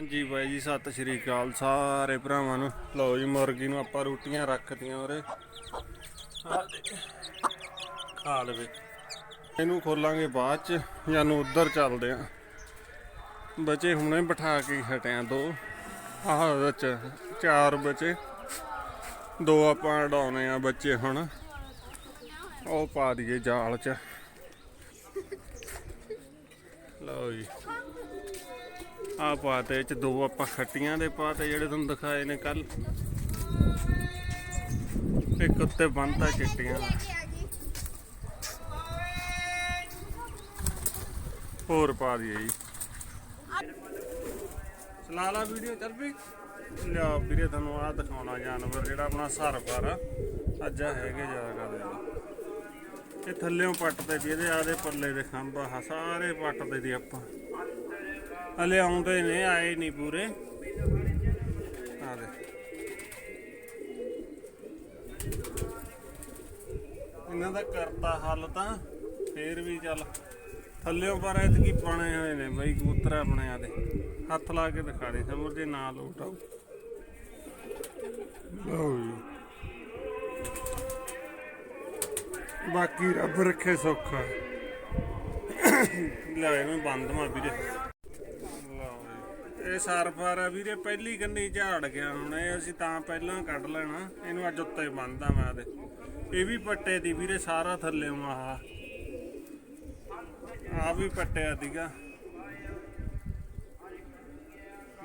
ਹਾਂਜੀ ਬਾਈ ਜੀ, ਸਤਿ ਸ਼੍ਰੀ ਅਕਾਲ ਸਾਰੇ ਭਰਾਵਾਂ ਨੂੰ। ਲਓ ਜੀ, ਮੁਰਗੀ ਨੂੰ ਆਪਾਂ ਰੋਟੀਆਂ ਰੱਖਤੀਆਂ ਉਰੇ। ਆਹ ਦੇ। ਖਾ ਲਵੇ। ਇਹਨੂੰ ਖੋਲਾਂਗੇ ਬਾਅਦ ਚ, ਜਾਂ ਨੂੰ ਉਧਰ ਚੱਲਦੇ ਆ। ਬੱਚੇ ਹੁਣੇ ਬਿਠਾ ਕੇ ਹਟਿਆ ਦੋ। ਆਹ ਵਿੱਚ ਚਾਰ ਬੱਚੇ। ਦੋ ਆਪਾਂ ਉਡਾਉਣੇ ਆ ਬੱਚੇ ਹੁਣ। ਉਹ ਪਾ ਦਈਏ ਜਾਲ ਚ। ਲਓ ਜੀ। ਆ ਪਾਤੇ ਇਹ ਚ ਦੋ ਆਪਾਂ ਖੱਟੀਆਂ ਦੇ ਪਾਤੇ ਜਿਹੜੇ ਤੁਹਾਨੂੰ ਦਿਖਾਏ ਨੇ ਕੱਲ ਇੱਕ ਉੱਤੇ ਬੰਨਤਾ ਚਿੱਟੀਆਂ ਦਾ। ਹੋਰ ਪਾ ਦਈਏ ਜੀ। ਚਲਾ ਲਾ ਵੀਡੀਓ ਚੱਲ ਪਈ ਲਿਆ ਵੀਰੇ ਤੁਹਾਨੂੰ ਆ ਦਿਖਾਉਣਾ ਜਾਨਵਰ ਜਿਹੜਾ ਆਪਣਾ ਸਰਪਰ ਆ। ਅੱਜ ਹੈਗੇ ਜ਼ਿਆਦਾ ਕਰਦੇ ਇਹ ਥੱਲੇੋਂ ਪੱਟਦੇ ਦੀ ਇਹਦੇ ਆਦੇ ਪੱਲੇ ਦੇ ਖੰਭਾ ਆਹ ਸਾਰੇ ਪੱਟਦੇ ਦੀ ਆਪਾਂ। ਹਲੇ ਆਉਂਦੇ ਨੇ, ਆਏ ਨਹੀਂ ਪੂਰੇ। ਆ ਦੇ ਇਹਨਾਂ ਦਾ ਕਰਤਾ ਹੱਲ ਤਾਂ, ਫੇਰ ਵੀ ਚੱਲ। ਥੱਲਿਓਂ ਪਰ ਐਤਕੀ ਪਾਣੇ ਹੋਏ ਨੇ ਬਈ, ਕਬੂਤਰ ਆਪਣੇ ਆ ਦੇ ਹੱਥ ਲਾ ਕੇ ਦਿਖਾ ਦੇ ਸਮਝ ਜੇ ਨਾ ਲੋਟ ਆਊ। ਲਓ ਜੀ। ਬਾਕੀ ਰੱਬ ਰੱਖੇ ਸੌਖਾ ਲੈ ਇਹਨੂੰ ਬੰਦ ਮਾ ਵੀਰੇ। ਇਹ ਸਰਫਰ ਆ ਵੀਰੇ, ਪਹਿਲੀ ਕੰਨੀ ਝਾੜ ਗਿਆ ਹੁਣ, ਇਹ ਅਸੀਂ ਤਾਂ ਪਹਿਲਾਂ ਕੱਢ ਲੈਣਾ। ਇਹਨੂੰ ਅੱਜ ਉੱਤੇ ਬੰਨਦਾ ਮੈਂ ਤੇ। ਇਹ ਵੀ ਪੱਟੇ ਦੀ ਵੀਰੇ, ਸਾਰਾ ਥੱਲੇ ਆਹ। ਆ ਵੀ ਪੱਟਿਆ ਦੀਗਾ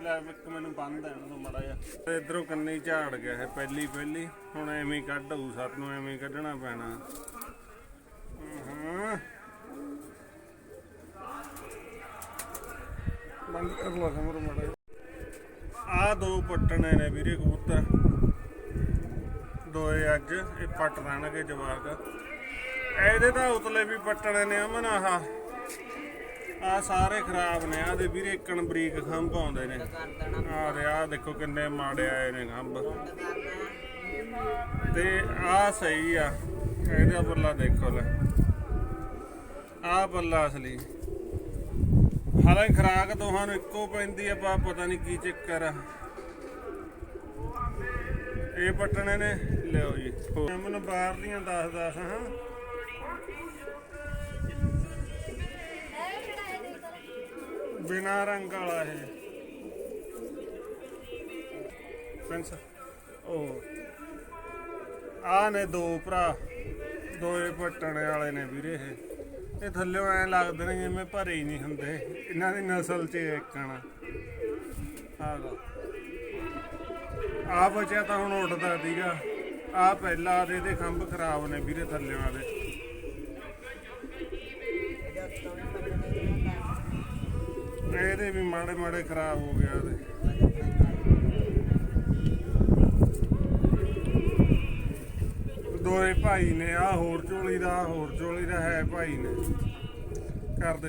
ਲੈ ਇੱਕ ਮੈਨੂੰ ਬੰਨ ਦੇਣ ਤੋਂ ਮੜਾ ਜਾ ਤੇ ਇਧਰੋਂ ਕੰਨੀ ਝਾੜ ਗਿਆ ਹੈ ਪਹਿਲੀ ਪਹਿਲੀ। ਹੁਣ ਐਵੇਂ ਕੱਢੂ ਕੱਢ ਨੂੰ ਐਵੇਂ ਕੱਢਣਾ ਪੈਣਾ। ਹਾਂ ਬੰਦ ਕਰ ਲਾ ਸਮਰ ਮੜਾ ਆ ਦੋ ਪੱਟਣੇ ਨੇ ਵੀਰੇ ਕਬੂਤਰ। ਦੋਏ ਅੱਜ, ਇਹ ਪੱਟ ਰਹਿਣਗੇ ਜਵਾਕ। ਇਹਦੇ ਤਾਂ ਉਤਲੇ ਵੀ ਪੱਟਣੇ ਨੇ ਅਮਨ, ਆਹ। ਆ ਸਾਰੇ ਖਰਾਬ ਨੇ ਆ ਦੇ ਵੀਰੇ ਇੱਕਣ ਬਰੀਕ ਖੰਭ ਆਉਂਦੇ ਨੇ। ਆ ਦੇ ਆ ਦੇਖੋ ਕਿੰਨੇ ਮਾੜੇ ਆਏ ਨੇ ਖੰਭ। ਤੇ ਆ ਸਹੀ ਆ, ਇਹਦਾ ਪੱਲਾ ਦੇਖੋ ਲੈ। ਆ ਪੱਲਾ ਅਸਲੀ। ਹਾਲਾਂਕਿ ਖਰਾਕ ਦੋਹਾਂ ਨੂੰ ਇੱਕੋ ਪੈਂਦੀ ਆ ਪਾ ਪਤਾ ਨਹੀਂ ਕੀ ਚੱਕਰ ਆ। ਇਹ ਪੱਟਣੇ ਨੇ। ਲਿਓ ਜੀ। ਮੈਨੂੰ ਬਾਹਰਲੀਆਂ 10 10 ਹਾਂ। ਬਿਨਾ ਰੰਗ ਵਾਲਾ ਇਹ। ਫੈਂਸ ਉਹ ਆ ਨੇ ਦੋ ਭਰਾ। ਦੋਏ ਪੱਟਣੇ ਵਾਲੇ ਨੇ ਵੀਰੇ ਇਹ। ਇਹ ਥੱਲਿਓਂ ਐ ਲੱਗਦੇ ਨੇ ਜਿਵੇਂ ਭਰੇ ਹੀ ਨਹੀਂ ਹੁੰਦੇ। ਇਹਨਾਂ ਦੀ ਨਸਲ 'ਚ ਇੱਕਣਾ ਆ ਲਓ। ਆ ਬਚਿਆ ਤਾਂ ਹੁਣ ਉੱਡਦਾ ਸੀਗਾ। ਆ ਪਹਿਲਾ ਦੇ ਦੇ ਖੰਭ ਖਰਾਬ ਨੇ ਵੀਰੇ ਥੱਲਿਆਂ ਦੇ ਇਹਦੇ ਵੀ ਮਾੜੇ ਮਾੜੇ ਖਰਾਬ ਹੋ ਗਿਆ ਇਹਦੇ ਦੋਏ ਭਾਈ ਨੇ ਆ ਹੋਰ ਝੋਲੀ ਦਾ, ਆਹ ਹੋਰ ਝੋਲੀ ਦਾ ਹੈ ਭਾਈ ਨੇ। ਕਰਦੇ।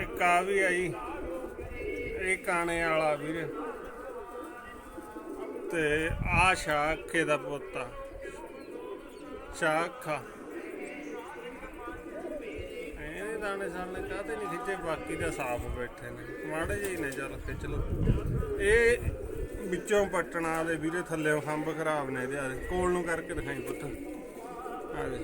ਇੱਕ ਆ ਵੀ ਆਈ ਇਹ ਕਾਣੇ ਵਾਲਾ ਵੀਰੇ। ਤੇ ਆ ਸ਼ਾਖੇ ਦਾ ਪੁੱਤਾ। ਸ਼ਾਖਾ ਇਹਦੇ ਦਾਣੇ ਸਾਹਮਣੇ ਕਾਹਤੇ ਨਹੀਂ ਖਿੱਚੇ, ਬਾਕੀ ਦਾ ਸਾਫ਼ ਬੈਠੇ ਨੇ। ਮਾੜੇ ਜਿਹੇ ਨੇ, ਚੱਲ ਖਿੱਚ ਲੋ ਇਹ ਵਿੱਚੋਂ ਪਟਣਾ ਦੇ ਵੀਰੇ ਥੱਲੇੋਂ ਖੰਭ ਖਰਾਬ ਨੇ ਇਹਦੇ ਆ ਕੋਲ ਨੂੰ ਕਰਕੇ ਦਿਖਾਈ ਪੁੱਤ। ਆ ਦੇ।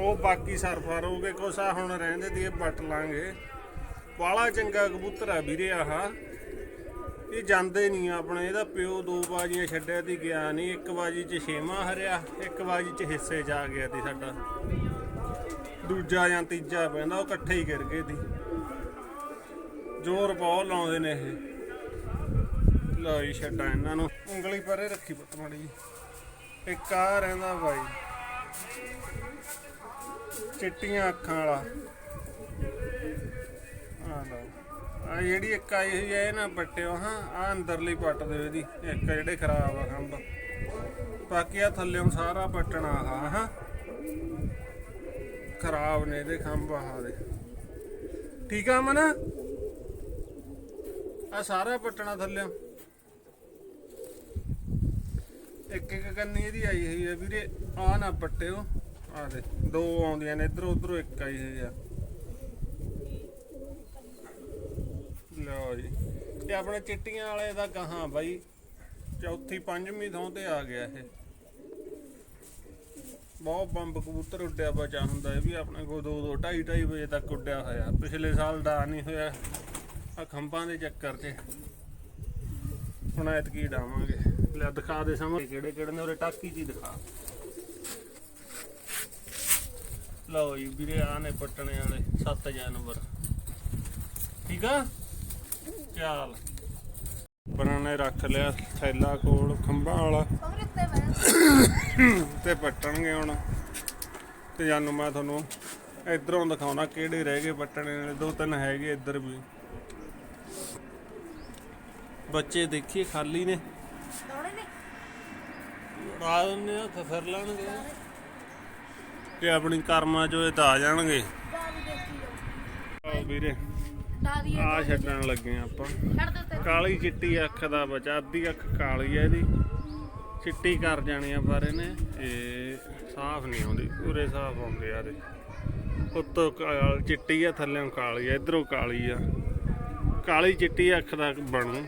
ਉਹ ਬਾਕੀ ਸਰਫਰ ਹੋ ਗਏ ਕੋਸਾ ਹੁਣ ਰਹਿੰਦੇ ਦੀ ਇਹ ਪੱਟ ਲਾਂਗੇ। ਬਾਲਾ ਚੰਗਾ ਕਬੂਤਰ ਆ ਵੀਰੇ ਆਹ। ਇਹ ਜਾਂਦੇ ਨਹੀਂ ਆਪਣੇ, ਇਹਦਾ ਪਿਓ ਦੋ ਬਾਜੀਆਂ ਛੱਡਿਆ ਤੇ ਗਿਆ ਨਹੀਂ ਇੱਕ ਬਾਜੀ 'ਚ ਛੇਵਾਂ ਹਰਿਆ, ਇੱਕ ਬਾਜੀ 'ਚ ਹਿੱਸੇ ਜਾ ਗਿਆ ਤੇ ਸਾਡਾ। ਦੂਜਾ ਜਾਂ ਤੀਜਾ ਪੈਂਦਾ, ਉਹ ਇਕੱਠੇ ਹੀ ਗਿਰ ਗਏ ਸੀ ਜ਼ੋਰ ਬਹੁਤ ਲਾਉਂਦੇ ਨੇ ਇਹ। ਲਓ ਜੀ, ਛੱਡਾਂ ਇਹਨਾਂ ਨੂੰ। ਉਂਗਲੀ ਪਰੇ ਰੱਖੀ ਪੁੱਤ ਮਾੜੀ ਜੀ। ਇੱਕ ਆ ਰਹਿੰਦਾ ਬਾਈ। ਚਿੱਟੀਆਂ ਅੱਖਾਂ ਵਾਲਾ। ਆ ਲਓ। ਆ ਜਿਹੜੀ ਇੱਕ ਆਈ ਹੋਈ ਹੈ ਇਹ ਨਾ ਪੱਟਿਓ, ਹਾਂ। ਆ ਅੰਦਰਲੀ ਪੱਟ ਦਿਓ ਇਹਦੀ। ਇੱਕ ਜਿਹੜੇ ਖਰਾਬ ਆ ਖੰਭ। ਬਾਕੀ ਆ ਥੱਲੇੋਂ ਸਾਰਾ ਪੱਟਣਾ ਆ ਹਾਂ। ਖਰਾਬ ਨੇ ਇਹਦੇ ਖੰਭ ਆ ਦੇ। ਠੀਕ ਆ ਮਨ ਆ ਸਾਰਾ ਪੱਟਣਾ ਥੱਲੇ। ਇੱਕ ਇੱਕ ਕੰਨੀ ਇਹਦੀ ਆਈ ਹੋਈ ਹੈ ਵੀਰੇ ਆ ਨਾ ਪੱਟਿਓ। ਆ ਦੇ ਦੋ ਆਉਂਦੀਆਂ ਨੇ, ਇਧਰੋਂ ਉਧਰੋਂ ਇੱਕ ਆਈ ਹੋਈ ਆ। ਲਓ ਜੀ। ਤੇ ਆਪਣੇ ਚਿੱਟੀਆਂ ਵਾਲੇ ਦਾ ਕਹਾਂ ਬਾਈ? ਚੌਥੀ, ਪੰਜਵੀਂ ਥਾਂ ਤੇ ਆ ਗਿਆ ਇਹ। ਬਹੁਤ ਬੰਬ ਕਬੂਤਰ ਉੱਡਿਆ ਬਚਾ ਹੁੰਦਾ ਇਹ ਵੀ ਆਪਣੇ ਕੋਲ 2 2 2.5 2.5 ਵਜੇ ਤੱਕ ਉੱਡਿਆ ਹੋਇਆ। ਪਿਛਲੇ ਸਾਲ ਦਾ ਨਹੀਂ ਹੋਇਆ। ਆ ਖੰਭਾਂ ਦੇ ਚੱਕਰ 'ਚ ਹੁਣ ਐਤਕੀ ਡਾਵਾਂਗੇ। ਲੈ ਦਿਖਾ ਦੇ ਸਾਹਮਣੇ ਕਿਹੜੇ ਕਿਹੜੇ ਨੇ, ਉਰੇ ਟਾਕੀ ਜੀ ਦਿਖਾ। ਲਓ ਜੀ ਵੀਰੇ ਆ ਨੇ ਪੱਟਣੇ ਵਾਲੇ 7 ਜਾਨਵਰ। ਠੀਕ ਆ? ਚੱਲ। ਬਰਾਂ ਨੇ ਰੱਖ ਲਿਆ ਥੈਲਾ ਕੋਲ, ਖੰਭਾਂ ਵਾਲਾ। ਤੇ ਪੱਟਣਗੇ ਹੁਣ। ਤੇ ਜਾਨੂੰ ਮੈਂ ਤੁਹਾਨੂੰ ਇਧਰੋਂ ਦਿਖਾਉਣਾ ਕਿਹੜੇ ਰਹਿ ਗਏ ਪੱਟਣੇ ਵਾਲੇ, ਦੋ ਤਿੰਨ ਹੈਗੇ ਇੱਧਰ ਵੀ। ਬੱਚੇ ਦੇਖੀਏ ਖਾਲੀ ਨੇ। ਦੌੜੇ ਨੇ? ਆ ਦਿੰਦੇ ਆ ਫਿਰ ਲੈਣਗੇ ਤੇ ਆਪਣੀ ਕਰਮਾਂ ਚੋਂ ਇਹ ਤਾਂ ਆ ਜਾਣਗੇ। ਦਾਦੀ ਦੇਖੀ ਜਾਓ ਆਓ ਵੀਰੇ ਦਾਦੀ ਆ ਛੱਡਣ ਲੱਗੇ ਆ ਆਪਾਂ। ਛੱਡ ਦੇ ਤੇ ਕਾਲੀ ਚਿੱਟੀ ਅੱਖ ਦਾ ਬਚਾ ਅੱਧੀ ਅੱਖ ਕਾਲੀ ਆ ਇਹਦੀ। ਚਿੱਟੀ ਕਰ ਜਾਣੀ ਆ ਪਰ ਇਹਨੇ ਇਹ ਸਾਫ਼ ਨਹੀਂ ਆਉਂਦੀ ਪੂਰੇ ਸਾਫ਼ ਆਉਂਦੇ ਆ ਇਹਦੇ। ਉੱਤੋਂ ਕਾ- ਚਿੱਟੀ ਆ ਥੱਲੇੋਂ ਕਾਲੀ ਆ ਇਧਰੋਂ ਕਾਲੀ ਆ। ਕਾਲੀ ਚਿੱਟੀ ਅੱਖ ਦਾ ਬਣੂ।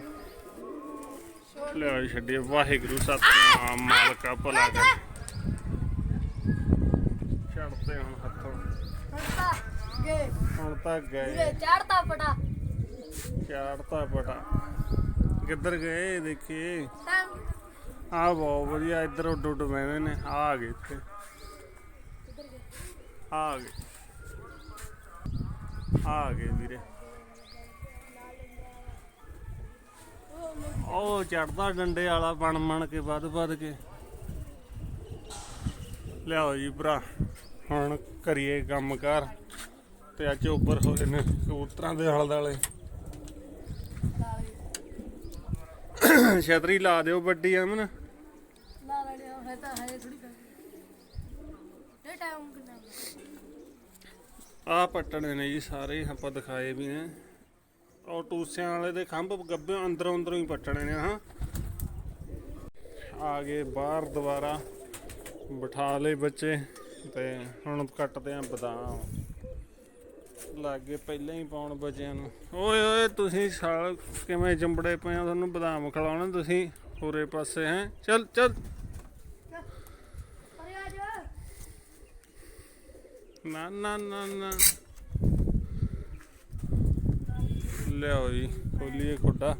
ਲਿਆ ਛੱਡੀਏ ਵਾਹਿਗੁਰੂ ਸਤਨਾਮ ਮਾਲਕਾ ਭਲਾ ਕਰ। ਛੱਡਦੇ ਹੁਣ ਹੱਥੋਂ। ਹੁਣ ਤਾਂ ਗਏ। ਚੜਦਾ ਫਟਾ ਚਾੜਤਾ ਪਟਾ। ਕਿੱਧਰ ਗਏ ਦੇਖੀਏ ਆ ਬਹੁਤ ਵਧੀਆ ਇੱਧਰ ਉੱਡ ਉੱਡ ਬਹਿੰਦੇ ਨੇ। ਆ ਆ ਗਏ ਇੱਥੇ। ਆ ਗਏ। ਆ ਗਏ ਵੀਰੇ। ਉਹ ਚੜਦਾ ਡੰਡੇ ਵਾਲਾ ਬਣ ਬਣ ਕੇ ਵੱਧ ਵੱਧ ਕੇ। ਲਿਆਓ ਜੀ ਭਰਾ ਹੁਣ ਕਰੀਏ ਕੰਮ ਕਰ ਤੇ ਅੱਜ ਉੱਪਰ ਹੋਏ ਨੇ ਕਬੂਤਰਾਂ ਦੇ ਹਲ ਦਾਲੇ ਛਤਰੀ ਲਾ ਦਿਓ ਵੱਡੀ ਅਮਨ। ਲਾ ਲੈਣੇ ਹੈ ਤਾਂ ਹੈ ਥੋੜੀ ਕਰ। ਇਹ ਟਾਈਮ ਕਿੰਨਾ ਆ ਪੱਟਣੇ ਨੇ ਜੀ ਸਾਰੇ ਆਪਾਂ ਦਿਖਾਏ ਵੀ ਨੇ। ਉਹ ਟੂਸਿਆਂ ਵਾਲੇ ਦੇ ਖੰਭ ਗੱਬੇ ਅੰਦਰੋਂ ਅੰਦਰੋਂ ਹੀ ਪੱਟਣੇ ਨੇ ਹਾਂ। ਆ ਗਏ ਬਾਹਰ ਦੁਬਾਰਾ ਬਿਠਾ ਲਏ ਬੱਚੇ ਤੇ ਹੁਣ ਕੱਟਦੇ ਆ ਬਦਾਮ। ਲੱਗੇ ਪਹਿਲਾਂ ਹੀ ਪਾਉਣ ਬੱਚਿਆਂ ਨੂੰ। ਓਏ ਓਏ ਤੁਸੀਂ ਸਾਲ ਕਿਵੇਂ ਜੰਬੜੇ ਪਏ ਆ ਤੁਹਾਨੂੰ ਬਦਾਮ ਖਿਲਾਉਣੇ ਤੁਸੀਂ ਹੋਰੇ ਪਾਸੇ ਹੈ। ਚੱਲ ਚੱਲ। ਅਰੇ ਆ ਜਾ ਨਾ ਨਾ ਨਾ ਨਾ। ਲਿਆਓ ਜੀ ਖੋਲੀਏ ਖੁੱਡਾ।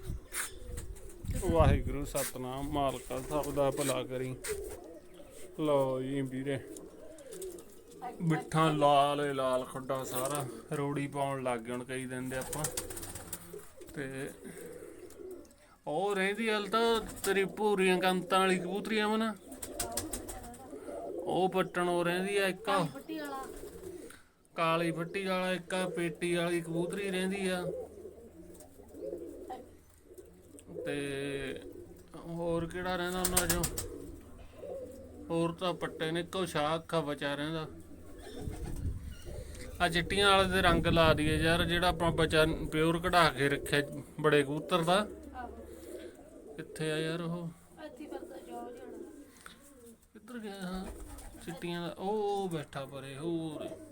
ਵਾਹਿਗੁਰੂ ਸਤਨਾਮ ਮਾਲਕਾ ਸਭ ਦਾ ਭਲਾ ਕਰੀ। ਲਓ ਜੀ ਵੀਰੇ ਮਿੱਠਾ ਲਾਲ ਲਾਲ ਖੁੱਡਾ ਸਾਰਾ। ਰੋੜੀ ਪਾਉਣ ਲੱਗ ਗਏ ਹੁਣ ਕਈ ਦਿਨ ਦੇ ਆਪਾਂ। ਤੇ ਉਹ ਰਹਿੰਦੀ ਹਲ ਤਾਂ ਤੇਰੀ ਭੂਰੀਆਂ ਕੰਤਾਂ ਵਾਲੀ ਕਬੂਤਰੀਆਂ ਮਨਾ ਉਹ ਪੱਟਣ ਉਹ ਰਹਿੰਦੀ ਆ ਇੱਕ। ਕਾਲੀ ਫੱਟੀ ਵਾਲਾ ਇੱਕ ਪੇਟੀ ਵਾਲੀ ਕਬੂਤਰੀ ਰਹਿੰਦੀ ਆ। ਤੇ ਹੋਰ ਕਿਹੜਾ ਰਹਿੰਦਾ ਉਹਨਾਂ ਚੋਂ? ਹੋਰ ਤਾਂ ਪੱਟੇ ਨੇ ਇੱਕੋ ਸ਼ਾਹ ਅੱਖਾ ਬਚਾ ਰਹਿੰਦਾ। ਆ ਚਿੱਟੀਆਂ ਵਾਲੇ ਦੇ ਰੰਗ ਲਾ ਦਈਏ ਯਾਰ ਜਿਹੜਾ ਆਪਾਂ ਬਚਾ ਪਿਓਰ ਕਢਾ ਕੇ ਰੱਖਿਆ ਬੜੇ ਕਬੂਤਰ ਦਾ। ਕਿੱਥੇ ਆ ਯਾਰ ਉਹ? ਕਿੱਧਰ ਗਿਆ? ਚਿੱਟੀਆਂ ਦਾ ਉਹ ਉਹ ਬੈਠਾ ਪਰੇ ਹੋਰ।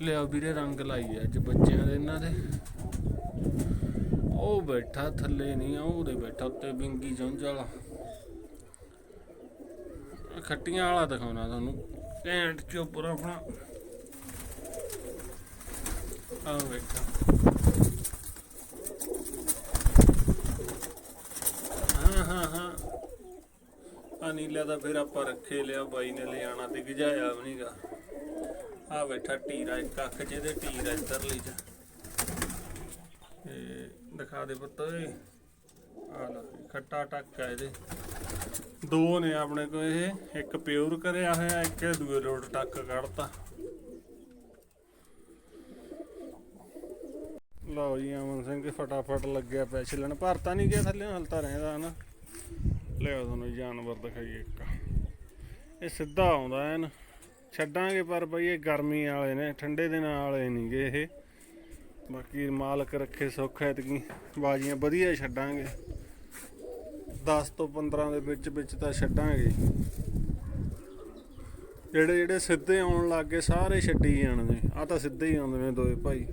ਲਿਆ ਵੀਰੇ ਰੰਗ ਲਾਈ ਅੱਜ ਬੱਚਿਆਂ ਦੇ ਇਹਨਾਂ ਦੇ। ਉਹ ਬੈਠਾ ਥੱਲੇ ਨਹੀਂ ਆ ਉਹਦੇ ਬੈਠਾ ਉੱਤੇ ਬਿੰਗੀ ਜੁੰਝ ਵਾਲਾ। ਖੱਟੀਆਂ ਵਾਲਾ ਦਿਖਾਉਣਾ ਤੁਹਾਨੂੰ ਘੈਂਟ ਚੋਪਰ ਆਪਣਾ। ਆਹ ਬੈਠਾ। ਹਾਂ ਹਾਂ ਹਾਂ। ਆ ਨੀਲਾ ਦਾ ਫਿਰ ਆਪਾਂ ਰੱਖੇ ਲਿਆ, ਬਾਈ ਨੇ ਲਿਆਣਾ ਤੇ ਗਜਾਇਆ ਵੀ ਨਹੀਂਗਾ ਆ ਬੈਠਾ ਟੀਰਾ ਇੱਕ ਅੱਖ ਜਿਹਦੇ ਟੀਰ ਇੱਧਰ ਲਈ ਜਾ ਤੇ ਦਿਖਾ ਦੇ ਪੁੱਤ ਓਏ। ਆ ਲੈ, ਖੱਟਾ ਟੱਕ ਆ ਇਹਦੇ। ਦੋ ਨੇ ਆਪਣੇ ਕੋਲ ਇਹ, ਇੱਕ ਪਿਓਰ ਕਰਿਆ ਹੋਇਆ, ਇੱਕ ਦੂਏ ਰੋਡ ਟੱਕ ਕੱਢਤਾ। ਲਓ ਜੀ, ਅਮਨ ਸਿੰਘ ਫਟਾਫਟ ਲੱਗਿਆ ਪਿਆ ਛਿੱਲਣ ਭਰਤਾ ਨਹੀਂ ਗਿਆ ਥੱਲੇ ਹਲਤਾ ਰਹਿੰਦਾ ਹਨਾ। ਲਿਆਓ ਤੁਹਾਨੂੰ ਜਾਨਵਰ ਦਿਖਾਈਏ ਇੱਕ। ਇਹ ਸਿੱਧਾ ਆਉਂਦਾ ਐਨ। ਛੱਡਾਂਗੇ, ਪਰ ਬਈ ਇਹ ਗਰਮੀ ਵਾਲੇ ਨੇ, ਠੰਡੇ ਦਿਨਾਂ ਵਾਲੇ ਨਹੀਂਗੇ ਇਹ। ਬਾਕੀ ਮਾਲਕ ਰੱਖੇ ਸੁੱਖ ਐਤਕੀ ਬਾਜੀਆਂ ਵਧੀਆ ਛੱਡਾਂਗੇ। 10 ਤੋਂ 15 ਦੇ ਵਿੱਚ ਵਿੱਚ ਤਾਂ ਛੱਡਾਂਗੇ। ਜਿਹੜੇ ਜਿਹੜੇ ਸਿੱਧੇ ਆਉਣ ਲੱਗ ਗਏ, ਸਾਰੇ ਛੱਡੀ ਜਾਣਗੇ। ਆ ਤਾਂ ਸਿੱਧੇ ਹੀ ਆਉਂਦੇ ਨੇ ਦੋਏ ਭਾਈ।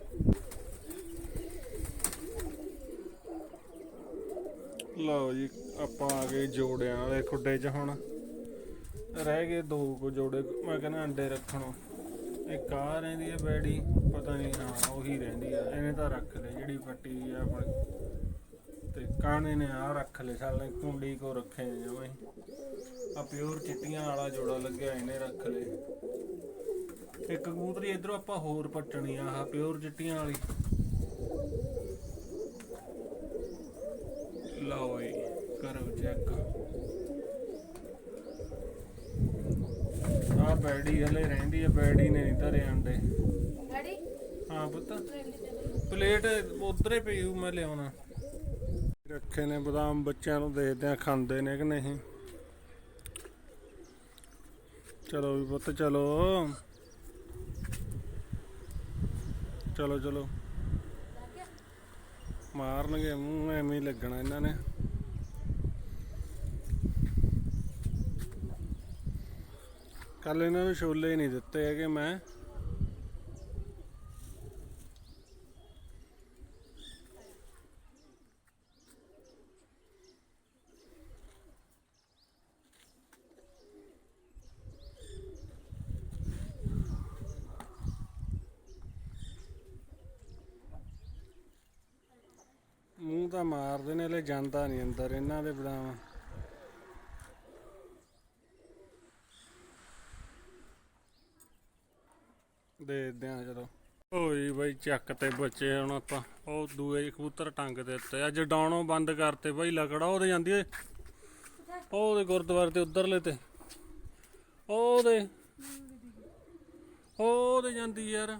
ਲਓ ਜੀ, ਆਪਾਂ ਆ ਗਏ ਜੋੜਿਆਂ ਵਾਲੇ ਖੁੱਡੇ 'ਚ ਹੁਣ। ਰਹਿ ਗਏ ਦੋ ਕੋ ਜੋੜੇ, ਮੈਂ ਕਹਿੰਦਾ ਅੰਡੇ ਰੱਖਣੋਂ। ਇੱਕ ਆ ਰਹਿੰਦੀ ਹੈ ਬੈੜੀ, ਪਤਾ ਨਹੀਂ ਹਾਂ, ਉਹੀ ਰਹਿੰਦੀ ਆ। ਇਹਨੇ ਤਾਂ ਰੱਖ ਲਈ ਜਿਹੜੀ ਪੱਟੀ ਆ ਆਪਣੀ। ਤੇ ਕਾਣੇ ਨੇ ਆ ਰੱਖ ਲਏ, ਸਾਲੇ ਕੁੰਡੀ ਕੋ ਰੱਖੇ ਨੇ ਆ ਪਿਓਰ ਚਿੱਟੀਆਂ ਵਾਲਾ ਜੋੜਾ ਲੱਗਿਆ, ਇਹਨੇ ਰੱਖ ਲਏ। ਇੱਕ ਕਬੂਤਰੀ ਇਧਰੋਂ ਆਪਾਂ ਹੋਰ ਪੱਟਣੀ ਆ, ਆਹ ਪਿਓਰ ਚਿੱਟੀਆਂ ਵਾਲੀ। ਲਓ ਜੀ, ਕਰੋ ਚੈੱਕ ਆ ਬੈੜੀ ਹਲੇ ਰਹਿੰਦੀ ਆ ਬੈੜੀ ਨੇ ਨਹੀਂ ਧਰੇ ਅੰਡੇ ਡੈਡੀ ਹਾਂ ਪੁੱਤ ਪਲੇਟ ਉਧਰੇ ਪਈ ਹੂ ਮੈਂ ਲਿਆਉਣਾ। ਰੱਖੇ ਨੇ ਬਦਾਮ ਬੱਚਿਆਂ ਨੂੰ ਦੇਖਦੇ ਆ ਖਾਂਦੇ ਨੇ ਕਿ ਨਹੀਂ। ਚਲੋ ਵੀ ਪੁੱਤ ਚਲੋ। ਚਲੋ ਚਲੋ। ਮਾਰਨਗੇ ਮੂੰਹ ਐਵੇਂ ਹੀ ਲੱਗਣਾ ਇਹਨਾਂ ਨੇ। ਕੱਲ ਇਹਨਾਂ ਨੂੰ ਛੋਲੇ ਨਹੀਂ ਦਿੱਤੇ ਹੈਗੇ ਮੈਂ। ਮੂੰਹ ਤਾਂ ਮਾਰਦੇ ਨੇ ਲੈ ਜਾਂਦਾ ਨਹੀਂ ਅੰਦਰ ਇਹਨਾਂ ਦੇ ਬਦਾਮ ਦੇ ਆ ਚਲੋ ਓਏ ਬਾਈ, ਚੱਕ ਤੇ ਬੱਚੇ ਹੁਣ ਆਪਾਂ। ਉਹ ਦੂਏ ਕਬੂਤਰ ਟੰਗ ਦੇ ਉੱਤੇ। ਅੱਜ ਡਾਉਣੋਂ ਬੰਦ ਕਰਤੇ ਬਾਈ ਲਕੜਾ, ਉਹਦੇ ਜਾਂਦੀ ਓਏ। ਉਹਦੇ ਗੁਰਦੁਆਰੇ ਤੇ ਉਧਰਲੇ ਤੇ। ਉਹਦੇ। ਉਹਦੇ ਜਾਂਦੀ ਯਾਰ।